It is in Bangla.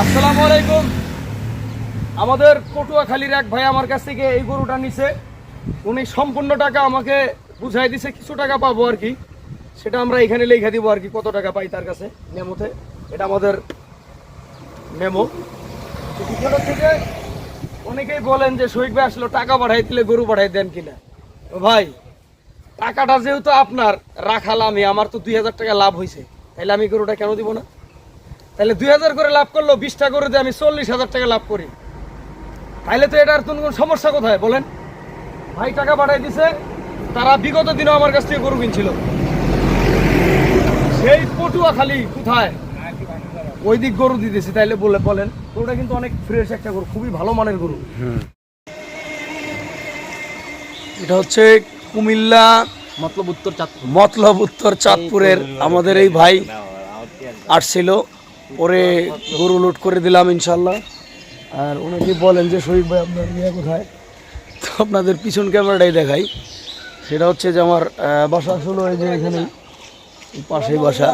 আসসালামু আলাইকুম। আমাদের পটুয়াখালীর এক ভাই আমার কাছ থেকে এই গরুটা নিছে। উনি সম্পূর্ণ টাকা আমাকে বুঝাই দিছে, কিছু টাকা পাবো আর কি। সেটা আমরা এখানে লেখা দিব আর কি, কত টাকা পাই তার কাছে, মেমোতে। এটা আমাদের তো থেকে অনেকেই বলেন যে, শহীদ ভাই, আসলে টাকা পাঠাই দিলে গরু পাঠাই দেন কিনা ভাই, টাকাটা যেহেতু আপনার, রাখাল আমি, আমার তো দুই হাজার টাকা লাভ হয়েছে তাহলে আমি গরুটা কেন দিব না? তাহলে দুই হাজার করে লাভ করল বিশটা করে দিয়ে আমি চল্লিশ হাজার টাকা লাভ করি। তাহলে তো এটার তো কোনো সমস্যা কোথায়? বলেন। ভাই টাকা পাঠাই দিছে তারা বিগত দিনও আমার কাছ থেকে গরু কিনছিল। সেই পটুয়া খালি কোথায়? ওই দিক গরু দিতেছি তাইলে বলে বলেন। গরুটা কিন্তু অনেক ফ্রেশ একটা গরু খুবই ভালো মানের গরু। এটা হচ্ছে কুমিল্লা মতলব উত্তর চাঁদপুর। মতলব উত্তর চাঁদপুরের আমাদের এই ভাই আসছিল। ওরে গরু লুট করে দিলাম ইনশাল্লাহ আর উনি বলেন যে, শহীদ ভাই, আপনার ইয়ে কোথায়? তো আপনাদের পিছন ক্যামেরাটাই দেখাই। সেটা হচ্ছে যে আমার বাসা আসলে এই যে এখানে পাশে বাসা।